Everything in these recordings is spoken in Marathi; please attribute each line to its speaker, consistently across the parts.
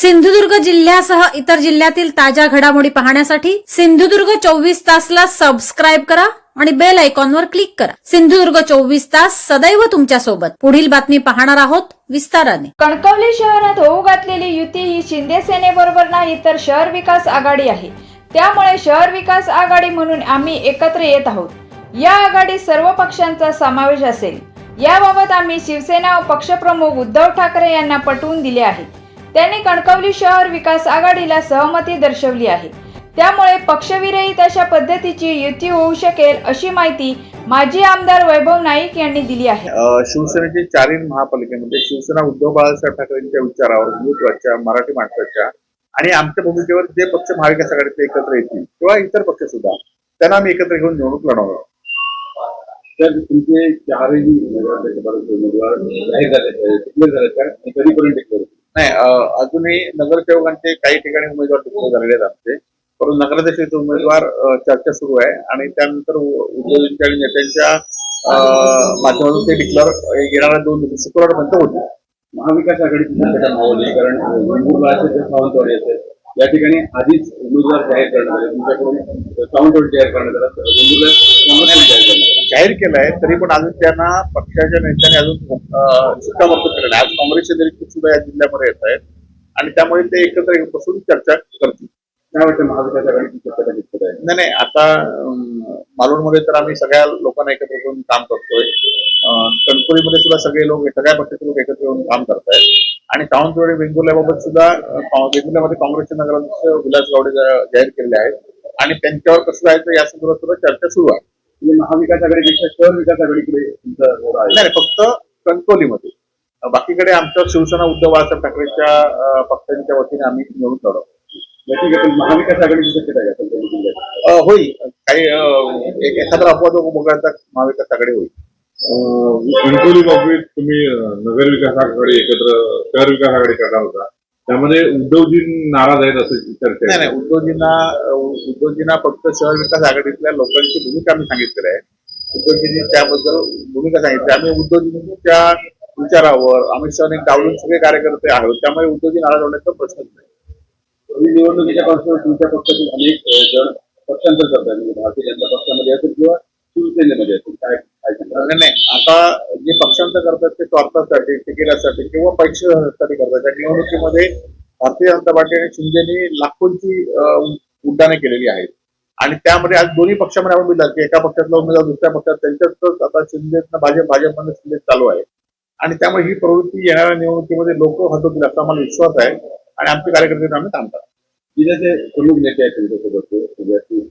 Speaker 1: सिंधुदुर्ग जिल्ह्यासह इतर जिल्ह्यातील ताज्या घडामोडी पाहण्यासाठी सिंधुदुर्ग चोवीस तासला सबस्क्राईब करा आणि बेल आयकॉनवर क्लिक करा. सिंधुदुर्ग चोवीस तास सदैव तुमच्यासोबत. पुढील बातमी पाहणार आहोत विस्ताराने.
Speaker 2: कणकवली शहरात होऊ घातलेली युती ही शिंदे सेनेबरोबर नाही तर शहर विकास आघाडी आहे. त्यामुळे शहर विकास आघाडी म्हणून आम्ही एकत्र येत आहोत. या आघाडीत सर्व पक्षांचा समावेश असेल. याबाबत आम्ही शिवसेना व पक्षप्रमुख उद्धव ठाकरे यांना पटवून दिले आहे. त्यांनी कणकवली शहर विकास आघाडीला सहमती दर्शवली आहे. त्यामुळे पक्षविरहित अशा पद्धतीची युती होऊ शकेल अशी माहिती माजी आमदार वैभव नाईक यांनी दिली आहे.
Speaker 3: शिवसेनेचे चारही महापालिकेमध्ये शिवसेना उद्धव बाळासाहेब ठाकरेंच्या विचारावर हिंदुत्वाच्या मराठी माणसाच्या आणि आमच्या भूमिकेवर जे पक्ष महाविकास आघाडीचे एकत्र येतील किंवा इतर पक्ष सुद्धा त्यांना आम्ही एकत्र घेऊन निवडणूक लढवणार आहोत.
Speaker 4: तर तुमचे चारही उमेदवार जाहीर झाले डिक्लेअर झाले त्या कधीपर्यंत
Speaker 3: नाही अजूनही नगरसेवकांचे काही ठिकाणी उमेदवार डिक्लेअर झालेले आहेत परंतु नगराध्यक्षाचे उमेदवार चर्चा सुरू आहे आणि त्यानंतर उद्योजकांच्या आणि नेत्यांच्या माध्यमातून ते डिक्लेअर येणाऱ्या दोन दिवस शुक्रवारपर्यंत होते
Speaker 4: महाविकास आघाडीची संघटना मावली कारण वेंगुर्लाचे जे सावंतवाडी असेल या ठिकाणी आधीच उमेदवार जाहीर करण्यात आले. तुमच्याकडून सावंतवाडी जाहीर करण्यात आला. वेंगुर्ला जाहीर
Speaker 3: जाहीर केलंय तरी पण अजून त्यांना पक्षाच्या नेत्यांनी अजून शिक्कामोर्तब केलेलं आहे आज काँग्रेसचे निरीक्षक सुद्धा या जिल्ह्यामध्ये येत आहेत. आणि त्यामुळे ते एकत्र येऊन बसून चर्चा करतील.
Speaker 4: आहे
Speaker 3: नाही नाही आता मालवणमध्ये तर आम्ही सगळ्या लोकांना एकत्र येऊन काम करतोय. कणकोलीमध्ये सुद्धा सगळे लोक सगळ्या पक्षाचे लोक एकत्र येऊन काम करतायत. आणि सावंतवाडी वेंगुर्ल्याबाबत सुद्धा वेंगुर्ल्यामध्ये काँग्रेसचे नगराध्यक्ष विलास गावडे जाहीर केलेले आहेत. आणि त्यांच्यावर कसं जायचं या संदर्भात सुद्धा चर्चा सुरू आहे.
Speaker 4: म्हणजे महाविकास आघाडीपेक्षा शहर विकास आघाडीकडे तुमचा आहे.
Speaker 3: नाही फक्त कणकोलीमध्ये बाकीकडे आमच्या शिवसेना उद्धव बाळासाहेब ठाकरेच्या पक्षांच्या वतीने आम्ही निवडून लढवतो
Speaker 4: व्यक्तिगत महाविकास आघाडीची शक्यता
Speaker 3: अं, होईल. काही एखादा अपवाद वगळता महाविकास आघाडी होईल.
Speaker 5: कणकवली बाबतीत तुम्ही नगर विकास आघाडी एकत्र शहर विकास आघाडी करणार होता. त्यामध्ये उद्धवजी नाराज आहेत असं चर्चा
Speaker 3: नाही
Speaker 5: आहे.
Speaker 3: नाही उद्योजींना उद्योजींना फक्त शहर विकास आघाडीतल्या लोकांची भूमिका आम्ही सांगितलेली आहे. उद्योजींनी त्याबद्दल भूमिका सांगितली. आम्ही उद्योजींच्या विचारावर आम्ही सण डावलून सगळे कार्यकर्ते आहोत त्यामुळे उद्योजी नाराज होण्याचा प्रश्नच नाही.
Speaker 4: ही निवडणुकीच्या पार्श्वभूमीवर तुमच्या पक्षातील अनेक अ, जण पक्षांतर करतात म्हणजे भारतीय जनता पक्षामध्ये असेल किंवा शिवसेनेमध्ये असेल काय काय
Speaker 3: नाही आता जे पक्षांतर करतात ते स्वार्थासाठी तिकिटासाठी किंवा पैशासाठी करतात. त्या निवडणुकीमध्ये भारतीय जनता पार्टी आणि शिंदेनी लाखोंची उड्डाणे केलेली आहेत. आणि त्यामध्ये आज दोन्ही पक्षामध्ये आपण बघितलं की एका पक्षातला उमेदवार दुसऱ्या पक्षात त्यांच्यातच आता शिंदे भाजप भाजपमध्ये शिंदे चालू आहे. आणि त्यामुळे ही प्रवृत्ती येणाऱ्या निवडणुकीमध्ये लोक हटवतील असा आम्हाला विश्वास आहे. आणि आमचे कार्यकर्ते आम्ही थांबतात.
Speaker 4: जिल्ह्याचे प्रमुख नेते आहेत त्यांच्यासोबत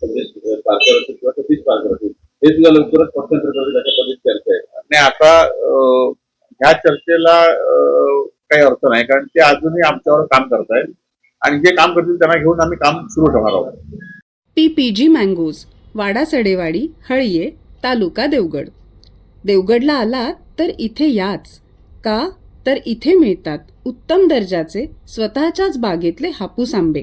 Speaker 4: संदेश पारकर किंवा सतीश पारकर असतील. हे सुद्धा लवकरच पक्षांतर करतील अशा पद्धतीची चर्चा आहे.
Speaker 3: आणि आता ह्या चर्चेला काही अर्थ नाही कारण ते अजूनही आमच्यावर काम करतायत. आणि जे काम करतील त्यांना घेऊन आम्ही काम सुरू ठेवणार आहोत.
Speaker 6: PPG mangoes Wada Sadewadi Haliye taluka Devgad. देवगडला आलात तर इथे याच का तर इथे मिळतात उत्तम दर्जाचे स्वतःच्याच बागेतले हापूस आंबे.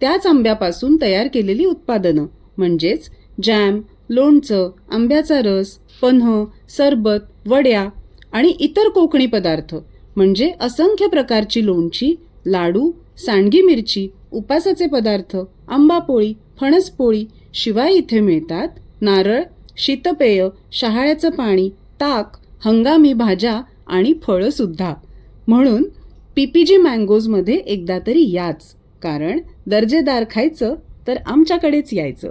Speaker 6: त्याच आंब्यापासून तयार केलेली उत्पादनं म्हणजेच जॅम लोणचं आंब्याचा रस पन्ह सरबत वड्या आणि इतर कोकणी पदार्थ म्हणजे असंख्य प्रकारची लोणची लाडू सांडगी मिरची उपासाचे पदार्थ आंबापोळी फणसपोळी शिवाय इथे मिळतात. नारळ शीतपेय शहाळ्याचं पाणी ताक हंगामी भाज्या आणि फळं सुद्धा म्हणून पीपीजी मँगोजमध्ये एकदा तरी याच कारण दर्जेदार खायचं तर आमच्याकडेच यायचं.